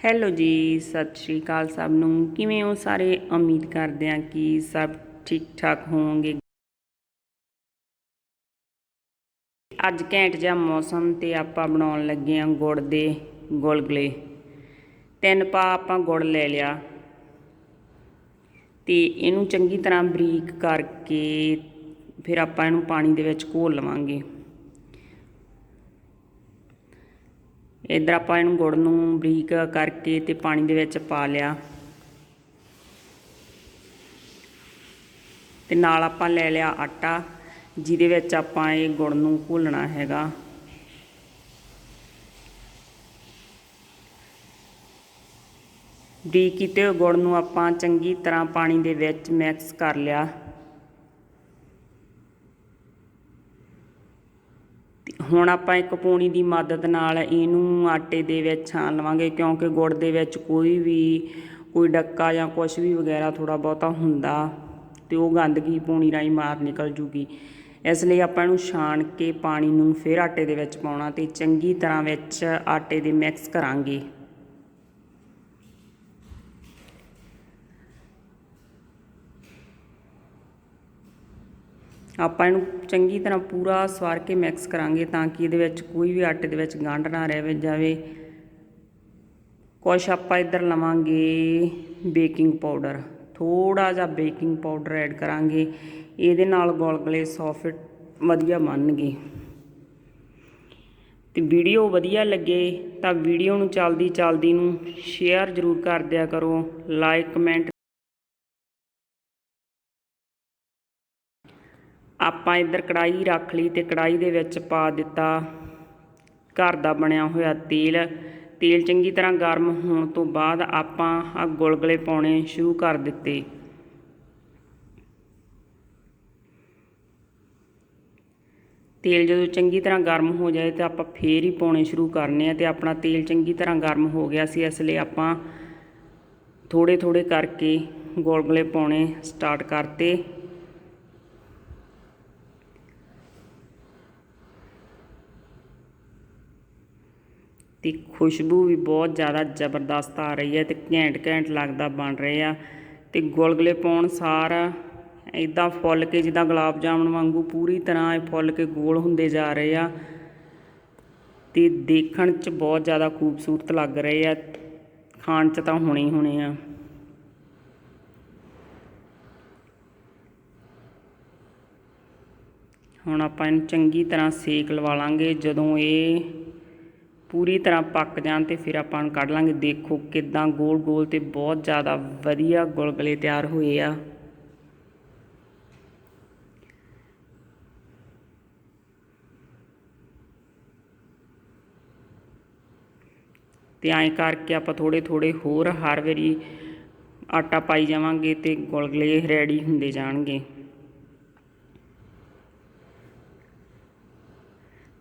Hello ਜੀ, ਸਤਿ ਸ਼੍ਰੀ ਅਕਾਲ ਸਭ ਨੂੰ। ਕਿਵੇਂ ਹੋ ਸਾਰੇ? ਉਮੀਦ ਕਰਦੇ ਹਾਂ ਕਿ ਸਭ ਠੀਕ ਠਾਕ ਹੋਵੋਗੇ। ਅੱਜ ਘੈਂਟ ਜਿਹਾ ਮੌਸਮ ਤੇ ਆਪਾਂ ਬਣਾਉਣ ਲੱਗੇ ਹਾਂ ਗੁੜ ਦੇ ਗੁਲਗੁਲੇ। ਤਿੰਨ ਪਾ ਆਪਾਂ ਗੁੜ ਲੈ ਲਿਆ। ਤੇ ਇਹਨੂੰ ਚੰਗੀ ਤਰ੍ਹਾਂ ਬਰੀਕ ਕਰਕੇ ਫਿਰ ਆਪਾਂ ਇਹਨੂੰ ਪਾਣੀ ਦੇ ਵਿੱਚ ਘੋਲ ਲਵਾਂਗੇ। ਇਧਰ ਆਪਾਂ ਇਹਨੂੰ ਗੁੜ ਨੂੰ ਬਰੀਕ ਕਰਕੇ ਤੇ ਪਾਣੀ ਦੇ ਵਿੱਚ ਪਾ ਲਿਆ। ਤੇ ਨਾਲ ਆਪਾਂ ਲੈ ਲਿਆ ਆਟਾ, ਜਿਹਦੇ ਵਿੱਚ ਆਪਾਂ ਇਹ ਗੁੜ ਨੂੰ ਘੋਲਣਾ ਹੈਗਾ। ਬਰੀਕ ਕੀਤੇ ਹੋਏ ਗੁੜ ਨੂੰ ਆਪਾਂ ਚੰਗੀ ਤਰ੍ਹਾਂ ਪਾਣੀ ਦੇ ਵਿੱਚ ਮਿਕਸ ਕਰ ਲਿਆ। ਹੁਣ ਆਪਾਂ ਇੱਕ ਪੂਣੀ ਦੀ ਮਦਦ ਨਾਲ ਇਹਨੂੰ ਆਟੇ ਦੇ ਵਿੱਚ ਛਾਣ ਲਵਾਂਗੇ, ਕਿਉਂਕਿ ਗੁੜ ਦੇ ਵਿੱਚ ਕੋਈ ਵੀ, ਕੋਈ ਡੱਕਾ ਜਾਂ ਕੁਝ ਵੀ ਵਗੈਰਾ ਥੋੜਾ ਬਹੁਤਾ ਹੁੰਦਾ ਤੇ ਉਹ ਗੰਦਗੀ ਪੂਣੀ ਰਾਹੀਂ ਮਾਰ ਨਿਕਲ ਜੂਗੀ। ਇਸ ਲਈ ਆਪਾਂ ਇਹਨੂੰ ਛਾਣ ਕੇ ਪਾਣੀ ਨੂੰ ਫਿਰ ਆਟੇ ਦੇ ਵਿੱਚ ਪਾਉਣਾ ਤੇ ਚੰਗੀ ਤਰ੍ਹਾਂ ਵਿੱਚ ਆਟੇ ਦੇ ਮਿਕਸ ਕਰਾਂਗੇ। ਆਪਾਂ ਇਹਨੂੰ ਚੰਗੀ ਤਰ੍ਹਾਂ ਪੂਰਾ ਸਵਾਰ ਕੇ ਮਿਕਸ ਕਰਾਂਗੇ ਤਾਂ ਕਿ ਇਹਦੇ ਵਿੱਚ ਕੋਈ ਵੀ ਆਟੇ ਦੇ ਵਿੱਚ ਗੰਢ ਨਾ ਰਹਿ ਜਾਵੇ। ਕੁਛ ਆਪਾਂ ਇੱਧਰ ਲਵਾਂਗੇ ਬੇਕਿੰਗ ਪਾਊਡਰ ਥੋੜਾ ਜਿਹਾ ਬੇਕਿੰਗ ਪਾਊਡਰ ਐਡ ਕਰਾਂਗੇ। ਇਹਦੇ ਨਾਲ ਗੋਲਗਲੇ ਸੌਫਟ ਵਧੀਆ ਬਣਨਗੇ। ਤੇ ਵੀਡੀਓ ਵਧੀਆ ਲੱਗੇ ਤਾਂ ਵੀਡੀਓ ਨੂੰ ਚਲਦੀ ਚਲਦੀ ਨੂੰ ਸ਼ੇਅਰ ਜ਼ਰੂਰ ਕਰ ਦਿਆ ਕਰੋ। ਲਾਈਕ ਕਮੈਂਟ ਆਪਾਂ ਇੱਧਰ ਕੜਾਈ ਰੱਖ ਲਈ ਤੇ ਕੜਾਈ ਦੇ ਵਿੱਚ ਪਾ ਦਿੱਤਾ। ਘਰ ਦਾ ਬਣਿਆ ਹੋਇਆ ਤੇਲ। ਤੇਲ ਚੰਗੀ ਤਰ੍ਹਾਂ ਗਰਮ ਹੋਣ ਤੋਂ ਬਾਅਦ ਆਪਾਂ ਆ ਗੁਲਗੁਲੇ ਪਾਉਣੇ ਸ਼ੁਰੂ ਕਰ ਦਿੱਤੇ। ਤੇਲ ਜਦੋਂ ਚੰਗੀ ਤਰ੍ਹਾਂ ਗਰਮ ਹੋ ਜਾਏ ਤੇ ਆਪਾਂ ਫੇਰ ਹੀ ਪਾਉਣੇ ਸ਼ੁਰੂ ਕਰਨੇ ਆ ਤੇ ਆਪਣਾ ਤੇਲ ਚੰਗੀ ਤਰ੍ਹਾਂ ਗਰਮ ਹੋ ਗਿਆ ਸੀ, ਇਸ ਲਈ ਆਪਾਂ ਥੋੜੇ ਥੋੜੇ ਕਰਕੇ ਗੋਲਗਲੇ ਪਾਉਣੇ ਸਟਾਰਟ ਕਰਤੇ। ਤੇ ਖੁਸ਼ਬੂ ਵੀ ਬਹੁਤ ਜ਼ਿਆਦਾ ਜ਼ਬਰਦਸਤ ਆ ਰਹੀ ਹੈ ਤੇ ਘੈਂਟ ਘੈਂਟ ਲੱਗਦਾ ਬਣ ਰਹੇ ਆ ਤੇ ਗੁਲਗੁਲੇ ਪਾਉਣ ਸਾਰ ਇਦਾਂ ਫੁੱਲ ਕੇ ਜਿੱਦਾਂ ਗੁਲਾਬ ਜਾਮਣ ਵਾਂਗੂ ਪੂਰੀ ਤਰ੍ਹਾਂ ਇਹ ਫੁੱਲ ਕੇ ਗੋਲ ਹੁੰਦੇ ਜਾ ਰਹੇ ਆ ਤੇ ਦੇਖਣ 'ਚ ਬਹੁਤ ਜ਼ਿਆਦਾ ਖੂਬਸੂਰਤ ਲੱਗ ਰਹੇ ਆ, ਖਾਣ 'ਚ ਤਾਂ ਹੋਣੇ ਹੀ ਹੋਣੇ ਆ। ਹੁਣ ਆਪਾਂ ਇਹਨੂੰ ਚੰਗੀ ਤਰ੍ਹਾਂ ਸੇਕ ਲਵਾ ਲਾਂਗੇ, ਜਦੋਂ ਇਹ ਪੂਰੀ ਤਰ੍ਹਾਂ ਪੱਕ ਜਾਣ ਤੇ ਫਿਰ ਆਪਾਂ ਨੂੰ ਕੱਢ ਲਾਂਗੇ। ਦੇਖੋ ਕਿਦਾਂ ਗੋਲ ਗੋਲ ਤੇ ਬਹੁਤ ਜ਼ਿਆਦਾ ਵਧੀਆ ਗੁਲਗਲੇ ਤਿਆਰ ਹੋਏ ਆ। ਤੇ ਐਂ ਕਰਕੇ ਆਪਾਂ ਥੋੜੇ ਥੋੜੇ ਹੋਰ ਹਰ ਵਾਰੀ ਆਟਾ ਪਾਈ ਜਾਵਾਂਗੇ ਤੇ ਗੁਲਗੁਲੇ ਰੈਡੀ ਹੁੰਦੇ ਜਾਣਗੇ।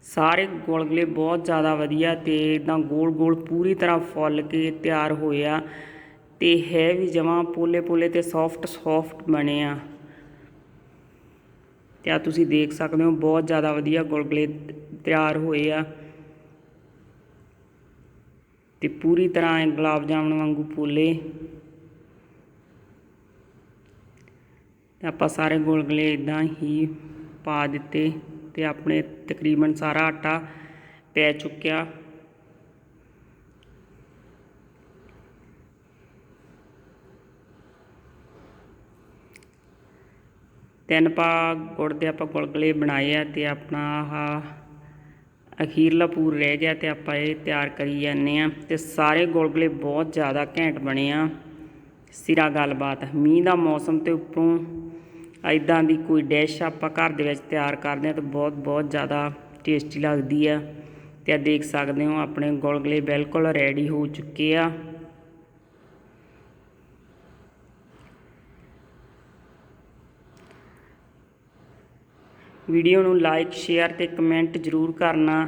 ਸਾਰੇ ਗੁਲਗੁਲੇ ਬਹੁਤ ਜ਼ਿਆਦਾ ਵਧੀਆ ਤੇ ਇਦਾਂ ਗੋਲ ਗੋਲ ਪੂਰੀ ਤਰ੍ਹਾਂ ਫੁੱਲ ਕੇ ਤਿਆਰ ਹੋਏ ਆ ਤੇ ਹੈ ਵੀ ਜਮਾਂ ਪੋਲੇ ਪੋਲੇ ਤੇ ਸੌਫਟ ਸੌਫਟ ਬਣੇ ਆ। ਤੇ ਆ ਤੁਸੀਂ ਦੇਖ ਸਕਦੇ ਹੋ ਬਹੁਤ ਜ਼ਿਆਦਾ ਵਧੀਆ ਗੁਲਗੁਲੇ ਤਿਆਰ ਹੋਏ ਆ। ਤੇ ਪੂਰੀ ਤਰ੍ਹਾਂ ਗੁਲਾਬ ਜਾਮਣ ਵਾਂਗੂ ਪੋਲੇ। ਤੇ ਆਪਾਂ ਸਾਰੇ ਗੁਲਗੁਲੇ ਇਦਾਂ ਹੀ ਪਾ ਦਿੱਤੇ। ਤੇ ਆਪਣੇ ਤਕਰੀਬਨ ਸਾਰਾ ਆਟਾ ਪੈ ਚੁੱਕਿਆ। ਤਿੰਨ ਪਾ ਗੁੜ ਦੇ ਆਪਾਂ ਗੁਲਗੁਲੇ ਬਣਾਏ ਆ ਤੇ ਆਪਣਾ ਆਹ ਅਖੀਰਲਾ ਪੂਰ ਰਹਿ ਗਿਆ ਤੇ ਆਪਾਂ ਇਹ ਤਿਆਰ ਕਰੀ ਜਾਂਦੇ ਆ ਤੇ ਸਾਰੇ ਗੁਲਗੁਲੇ ਬਹੁਤ ਜ਼ਿਆਦਾ ਘੈਂਟ ਬਣੇ ਆ। ਸਿਰਾ ਗੱਲਬਾਤ, ਮੀਂਹ ਦਾ ਮੌਸਮ ਤੇ ਉੱਪਰੋਂ ਐਦਾਂ ਦੀ ਕੋਈ ਡਿਸ਼ ਆਪਾਂ ਘਰ ਦੇ ਵਿੱਚ ਤਿਆਰ ਕਰਦੇ ਹਾਂ ਤਾਂ ਬਹੁਤ ਬਹੁਤ ਜ਼ਿਆਦਾ ਟੇਸਟੀ ਲੱਗਦੀ ਆ। ਤੇ ਆ ਦੇਖ ਸਕਦੇ ਹੋ, ਆਪਣੇ ਗੁਲਗੁਲੇ ਬਿਲਕੁਲ ਰੈਡੀ ਹੋ ਚੁੱਕੇ ਆ। ਵੀਡੀਓ ਨੂੰ ਲਾਈਕ ਸ਼ੇਅਰ ਤੇ ਕਮੈਂਟ ਜ਼ਰੂਰ ਕਰਨਾ।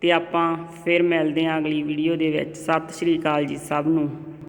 ਤੇ ਆਪਾਂ ਫਿਰ ਮਿਲਦੇ ਹਾਂ ਅਗਲੀ ਵੀਡੀਓ ਦੇ ਵਿੱਚ। ਸਤਿ ਸ਼੍ਰੀ ਅਕਾਲ ਜੀ ਸਭ ਨੂੰ।